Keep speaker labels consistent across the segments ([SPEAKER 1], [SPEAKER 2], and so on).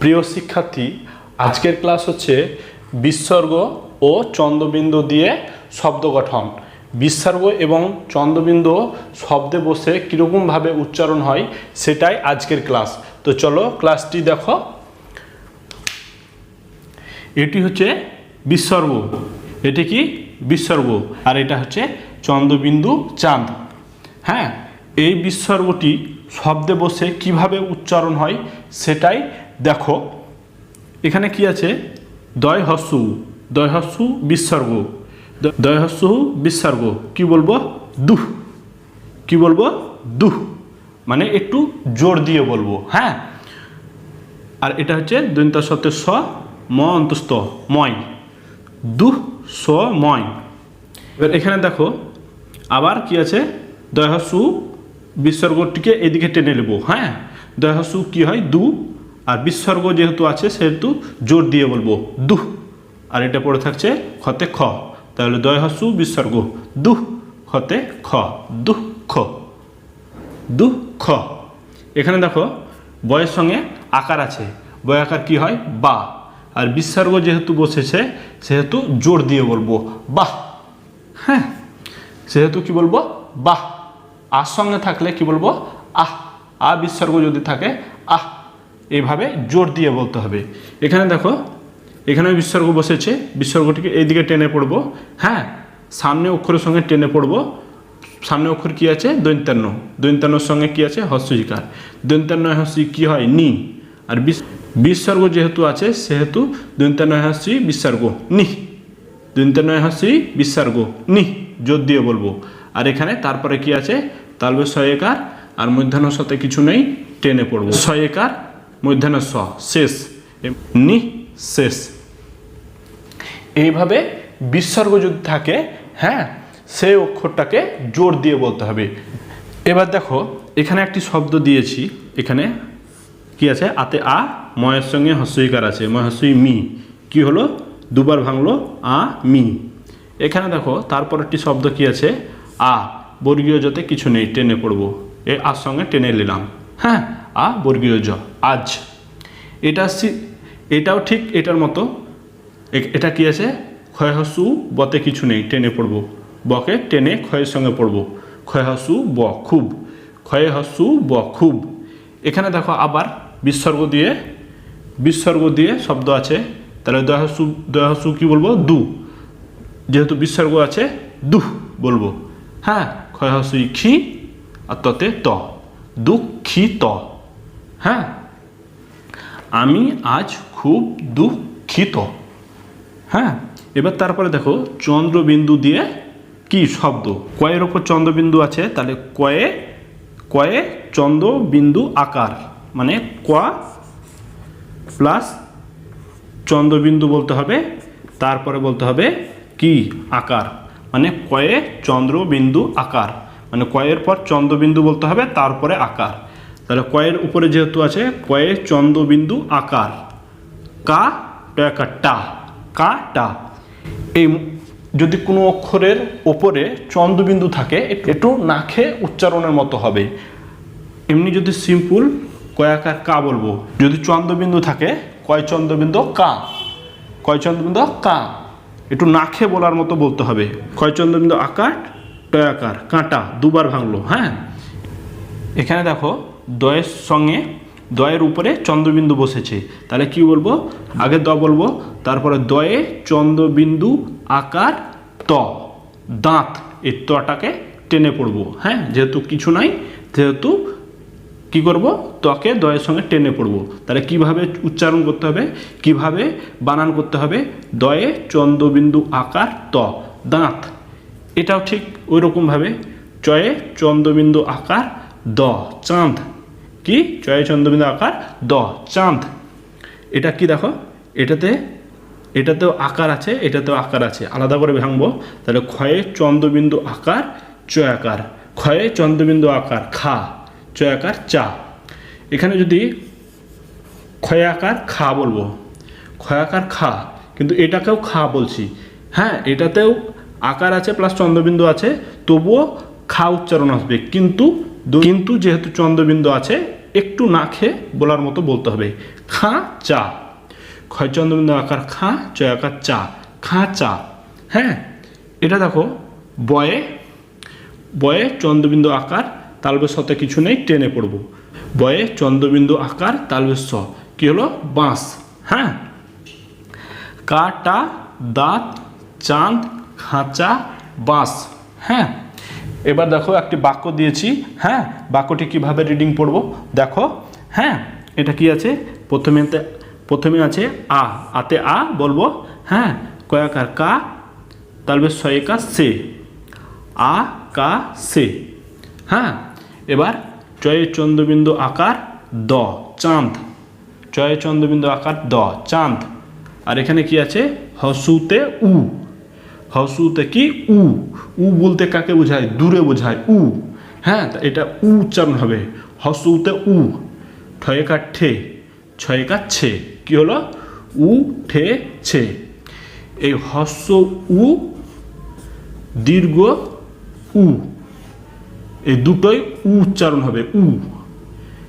[SPEAKER 1] প্রিয় শিক্ষার্থী, আজকের ক্লাস হচ্ছে বিসর্গ ও চন্দ্রবিন্দু দিয়ে শব্দ গঠন। বিসর্গ এবং চন্দ্রবিন্দু শব্দে বসে কীরকমভাবে উচ্চারণ হয় সেটাই আজকের ক্লাস। তো চলো ক্লাসটি দেখো। এটি হচ্ছে বিসর্গ। এটি কি? বিসর্গ। আর এটা হচ্ছে চন্দ্রবিন্দু চাঁদ। হ্যাঁ এই বিসর্গটি শব্দে বসে কীভাবে উচ্চারণ হয় সেটাই দেখো, এখানে কি আছে? দয় হস্যু দয় হস্যু বিসর্গ দয় হস্যু বিসর্গ, কি বলব? দুহ কি বলব? দুহ মানে একটু জোর দিয়ে বলব হ্যাঁ? আর এটা হচ্ছে দৈন্তা সত্যের স, ম অন্তস্থ, ময়। দুহ স, ময়। এবার এখানে দেখো, আবার কি আছে? দয় দয়হসু বিসর্গটিকে এদিকে টেনে নেব হ্যাঁ? দয় দয়হসু কি হয়? দু আর বিসর্গ যেহেতু আছে, সেহেতু জোর দিয়ে বলব দুহ আর এটা পড়ে থাকছে খতে খ। তাহলে দয়হসু বিসর্গ। দুহ খতে খ। দুঃখ দুঃখ এখানে দেখো বয়ের সঙ্গে আকার আছে। বয় আকার কি হয়? বা। আর বিসর্গ যেহেতু বসেছে, সেহেতু জোর দিয়ে বলব বাহ। হ্যাঁ। সেহেতু কি বলব? বাহ। আর সঙ্গে থাকলে কি বলব? আহ। আ বিসর্গ যদি থাকে, আহ। এইভাবে জোর দিয়ে বলতে হবে। এখানে দেখো, এখানে বিসর্গ বসেছে, বিসর্গটিকে এইদিকে টেনে পড়ব। হ্যাঁ সামনে অক্ষরের সঙ্গে টেনে পড়ব। সামনে অক্ষর কি আছে? দৈন্তান্ন। দৈন্তান্নর সঙ্গে কি আছে? হস্যিকার দৈন্তান্ন হস্যি কি হয়? নি। আর বিস- বিসর্গ যেহেতু আছে, সেহেতু দৈন্তান্ন হস্যি বিসর্গ। নি। দৈন্তান্ন হস্যি বিসর্গ। নি। জোর দিয়ে বলব। আর এখানে তারপরে কি আছে? তালবে সয়েকার আর মধ্যাহ্ন সাথে কিছু নেই, টেনে পড়ব। সয়েকার মধ্যাহ্ন স শেষ নি, শেষ। এইভাবে বিসর্গ যদি থাকে হ্যাঁ? সেই অক্ষরটাকে জোর দিয়ে বলতে হবে। এবার দেখো, এখানে একটি শব্দ দিয়েছি, এখানে কি আছে? আতে আ, ময়ের সঙ্গে হস্যইকার আছে। ময় হস্যই মি। কি হলো? দুবার ভাঙলো, আ, মি। এখানে দেখো, তারপর একটি শব্দ কি আছে? আ। বর্গীয় জতে কিছু নেই, টেনে পড়ব। এ আর সঙ্গে টেনে নিলাম। হ্যাঁ? আ বর্গীয় জ, আজ। এটা এটাও ঠিক এটার মতো। এটা কি আছে? ক্ষয় হসু বতে কিছু নেই, টেনে পড়ব। বকে টেনে ক্ষয়ের সঙ্গে পড়ব। ক্ষয় হসু ব, খুব। ক্ষয়ে হসু ব, খুব। এখানে দেখো আবার বিসর্গ দিয়ে বিসর্গ দিয়ে শব্দ আছে। তাহলে দয়হসু দয়হসু কি বলব? দু। যেহেতু বিসর্গ আছে দুহ বলব। হ্যাঁ ক্ষয় হসুই খি আর ততে ত। দুঃখিত হ্যাঁ? আমি আজ খুব দুঃখিত। হ্যাঁ? এবার তারপরে দেখো, চন্দ্রবিন্দু দিয়ে কি শব্দ? কয়ের ওপর চন্দ্রবিন্দু আছে, তাহলে কয়ে কয়ে চন্দ্রবিন্দু আকার মানে কোয়া প্লাস চন্দ্রবিন্দু বলতে হবে, তারপরে বলতে হবে কি? আকার মানে কয়ে চন্দ্রবিন্দু আকার মানে কয়ের পর চন্দ্রবিন্দু বলতে হবে, তারপরে আকার। তাহলে কয়ের উপরে যেহেতু আছে, কয়ে চন্দ্রবিন্দু আকার। কা টয়াকা টা। কা, টা। এই যদি কোনো অক্ষরের ওপরে চন্দ্রবিন্দু থাকে, একটু- একটু নাখে উচ্চারণের মতো হবে। এমনি যদি সিম্পল কয়াকার কা বলব, যদি চন্দ্রবিন্দু থাকে, কয় চন্দ্রবিন্দু কা? কয় চন্দ্রবিন্দু কা? একটু নাখে বলার মতো বলতে হবে। কয় চন্দ্রবিন্দু আকার টয়াকার কাঁটা, দুবার ভাঙলো হ্যাঁ? এখানে দেখো দয়ের সঙ্গে, দয়ের উপরে চন্দ্রবিন্দু বসেছে। তাহলে কি বলব? আগে দ বলব, তারপরে দয়ে চন্দ্রবিন্দু, আকার, ত। দাঁত, এই তটাকে টেনে পড়ব হ্যাঁ? যেহেতু কিছু নাই, যেহেতু কি করব? ত্বকে দয়ের সঙ্গে টেনে পড়ব। তাহলে কীভাবে উচ্চারণ করতে হবে? কীভাবে বানান করতে হবে? দয়ে চন্দ্রবিন্দু, আকার, ত। দাঁত। এটাও ঠিক ওই রকমভাবে চয়ে চন্দ্রবিন্দু, আকার, দ। চাঁদ। কি? চয়ে চন্দ্রবিন্দু আকার দ, চাঁদ। এটা কি দেখো? এটাতে, এটাতেও আকার আছে, এটাতেও আকার আছে। আলাদা করে ভাঙবো। তাহলে ক্ষয়ে চন্দ্রবিন্দু আকার, চয় আকার। ক্ষয়ে চন্দ্রবিন্দু আকার, খা। চয় আকার, চা। এখানে যদি ক্ষয় আকার, খা বলব। ক্ষয় আকার, খা। কিন্তু এটাকেও খা বলছি। হ্যাঁ এটাতেও আকার আছে প্লাস চন্দ্রবিন্দু আছে। তবুও খা উচ্চারণ আসবে। কিন্তু কিন্তু যেহেতু চন্দ্রবিন্দু আছে, একটু না খেয়ে বলার মতো বলতে হবে। খা, চা। ক্ষয় চন্দ্রবিন্দু আকার খা, চয় আকার চা। খা, চা। হ্যাঁ এটা দেখো, বয়ে বয়ে চন্দ্রবিন্দু আকার তালবের সতে কিছু নেই, টেনে পড়ব। বয়ে চন্দ্রবিন্দু আকার তালবের স। কি হলো? বাঁশ। হ্যাঁ। কাটা, দাঁত, চাঁদ, খাঁচা, বাঁশ। হ্যাঁ। এবার দেখো একটি বাক্য দিয়েছি। হ্যাঁ? বাক্যটি কীভাবে রিডিং পড়ব? দেখো। হ্যাঁ? এটা কি আছে? প্রথমে প্রথমে আছে আ। আতে আ বলব হ্যাঁ? কয়াকার কা তালবে ছয়কা সে। আ, কা, সে। হ্যাঁ? এবার চয়ে চন্দ্রবিন্দু আকার, দ, চাঁদ। চয়ে চন্দ্রবিন্দু আকার, দ, চাঁদ। আর এখানে কি আছে? হসুতে উ। হসুতে কি? উ। উ বলতে কাকে বোঝায়? দূরে বোঝায়। উ। হ্যাঁ এটা উ উচ্চারণ হবে। হসুতে উ। ঠয়েকা ঠে। ছয়েকা ছে। কি হলো? উ ঠে ছে। এই হস্য উ, দীর্ঘ উ। এই দুটোই উ উচ্চারণ হবে। উ।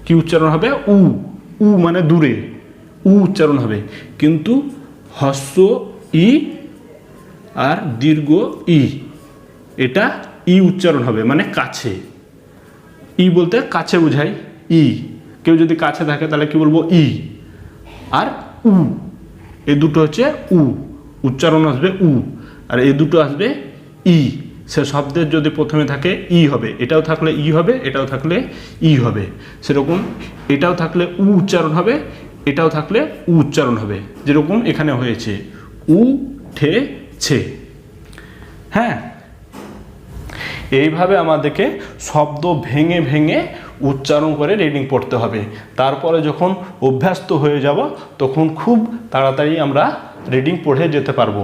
[SPEAKER 1] কি উচ্চারণ হবে? উ। উ মানে দূরে। উ উচ্চারণ হবে। কিন্তু হস্য ই আর দীর্ঘ ই, এটা ই উচ্চারণ হবে মানে কাছে। ই বলতে কাছে বোঝায়, ই। কেউ যদি কাছে থাকে, তাহলে কি বলব? ই। আর উ এই দুটো হচ্ছে উ, উচ্চারণ আসবে উ। আর এ দুটো আসবে ই। সে শব্দের যদি প্রথমে থাকে, ই হবে। এটাও থাকলে ই হবে, এটাও থাকলে ই হবে। সেরকম, এটাও থাকলে উ উচ্চারণ হবে, এটাও থাকলে উ উচ্চারণ হবে। যেরকম এখানে হয়েছে, উ, ঠে ছে হ্যাঁ? এইভাবে আমাদেরকে শব্দ ভেঙে ভেঙে উচ্চারণ করে রিডিং পড়তে হবে। তারপরে যখন অভ্যস্ত হয়ে যাব, তখন খুব তাড়াতাড়ি আমরা রিডিং পড়ে যেতে পারব।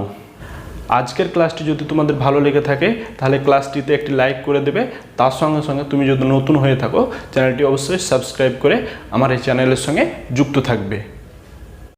[SPEAKER 1] আজকের ক্লাসটি যদি তোমাদের ভালো লেগে থাকে, তাহলে ক্লাসটিতে একটি লাইক করে দেবে। তার সঙ্গে সঙ্গে তুমি যদি নতুন হয়ে থাকো চ্যানেলটি অবশ্যই সাবস্ক্রাইব করে আমার এই চ্যানেলের সঙ্গে যুক্ত থাকবে।